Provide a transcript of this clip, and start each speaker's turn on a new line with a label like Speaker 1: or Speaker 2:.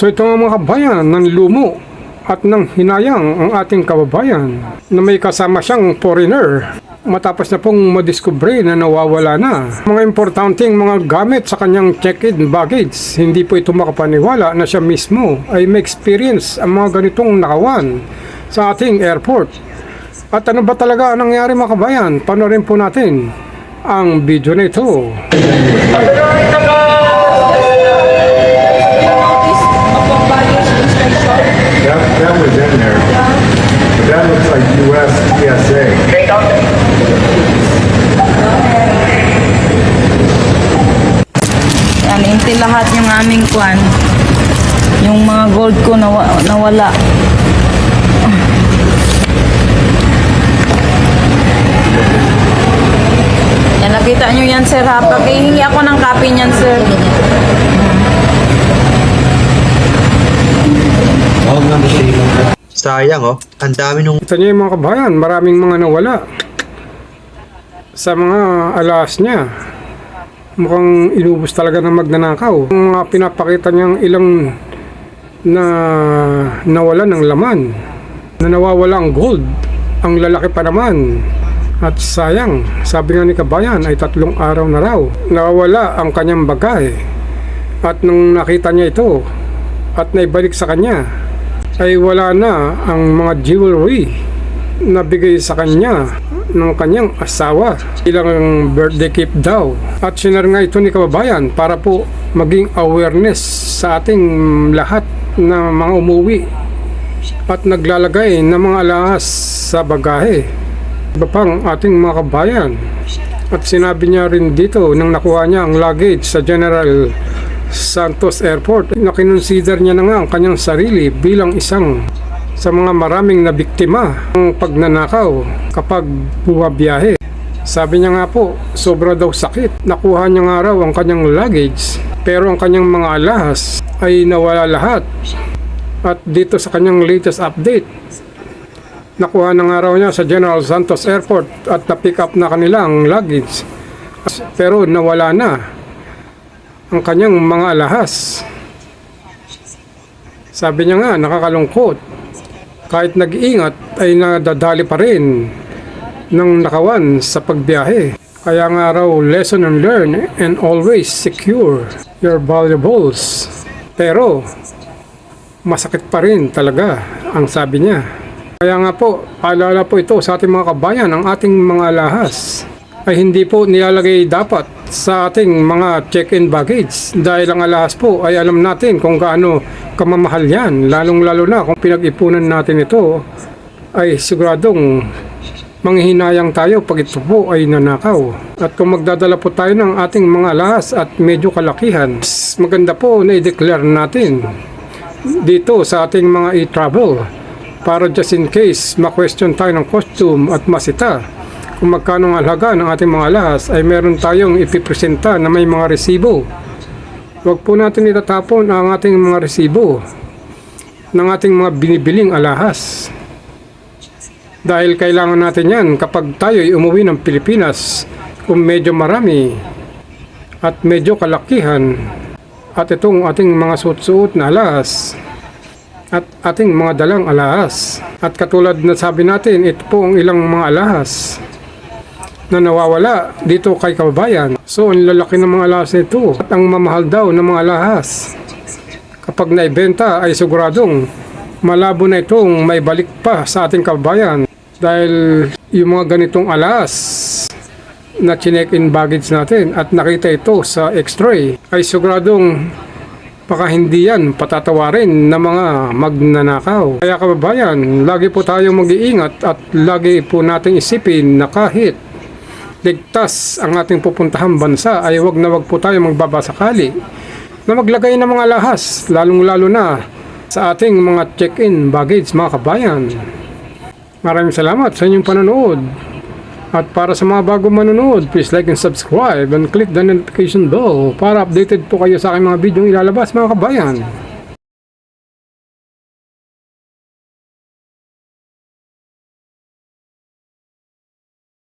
Speaker 1: So ito nga mga kabayan, ng lumo at ng hinayang ang ating kababayan na may kasama siyang foreigner matapos na pong madiskubre na nawawala na mga importanteng mga gamit sa kanyang check-in baggage. Hindi po ito makapaniwala na siya mismo ay may experience ang mga ganitong nakawan sa ating airport. At ano ba talaga ang nangyari mga kabayan? Panorin po natin ang video na ito.
Speaker 2: US PSA.
Speaker 3: Yan, inti lahat yung aming kwan. Yung mga gold ko nawa, nawala. Yan, nakita nyo yan, sir, ha? Pag hihingi ako ng copy niyan, sir.
Speaker 4: Sayang oh, ang dami nung
Speaker 1: Kita niyo yung mga kabayan, maraming mga nawala sa mga alas niya. Mukhang inubos talaga ng magnanakaw. Ang mga pinapakita niyang ilang na nawala ng laman, na nawawala ang gold, ang lalaki pa naman. At sayang, sabi nga ni Kabayan ay tatlong araw na raw. Nawawala ang kanyang bagay. At nung nakita niya ito at naibalik sa kanya, ay wala na ang mga jewelry na bigay sa kanya ng kanyang asawa. Ilang birthday gift daw. At sinar nga ito ni kababayan para po maging awareness sa ating lahat na mga umuwi at naglalagay ng mga alahas sa bagahe. Iba pang ating mga kabayan. At sinabi niya rin dito nang nakuha niya ang luggage sa General Santos Airport na kinonsider niya na nga ang kanyang sarili bilang isang sa mga maraming na biktima ng pagnanakaw kapag buwabiyahe. Sabi niya nga po, sobra daw sakit. Nakuha niya nga raw ang kanyang luggage pero ang kanyang mga alahas ay nawala lahat. At dito sa kanyang latest update, nakuha na nga raw niya sa General Santos Airport at na-pick up na kanilang luggage. Pero nawala na ang kanyang mga alahas. Sabi niya nga, nakakalungkot. Kahit nag-iingat ay nadadali pa rin ng nakawan sa pagbiyahe. Kaya nga raw, lesson and learn and always secure your valuables. Pero, masakit pa rin talaga ang sabi niya. Kaya nga po, paalala po ito sa ating mga kabayan, ang ating mga alahas ay hindi po nilalagay dapat sa ating mga check-in baggage. Dahil ang alahas po ay alam natin kung gaano kamamahal yan. Lalong lalo na kung pinag-ipunan natin ito ay siguradong manghihinayang tayo pag ito po ay nanakaw. At kung magdadala po tayo ng ating mga alahas at medyo kalakihan maganda po na i-declare natin dito sa ating mga e-travel para just in case ma-question tayo ng costume at masita kung magkano ang halaga ng ating mga alahas ay meron tayong ipipresenta na may mga resibo. Huwag po natin itatapon ang ating mga resibo ng ating mga binibiling alahas. Dahil kailangan natin yan kapag tayo ay umuwi ng Pilipinas kung medyo marami at medyo kalakihan at itong ating mga suot-suot na alahas at ating mga dalang alahas. At katulad na sabi natin, ito po ang ilang mga alahas na nawawala dito kay kababayan. So, ang lalaki ng mga alahas nito at ang mamahal daw ng mga alahas. Kapag naibenta ay siguradong malabo na itong may balik pa sa ating kababayan dahil yung mga ganitong alahas na chinek-in baggage natin at nakita ito sa x-ray ay siguradong baka hindi yan patatawarin ng mga magnanakaw. Kaya kababayan, lagi po tayong mag-iingat at lagi po nating isipin na kahit ligtas ang ating pupuntahang bansa ay wag na wag po tayo magbabasakali na maglagay ng mga lahas, lalong lalo na sa ating mga check-in baggage mga kabayan. Maraming salamat sa inyong panonood. At para sa mga bagong manonood, please like and subscribe and click the notification bell para updated po kayo sa aking mga video ilalabas mga kabayan.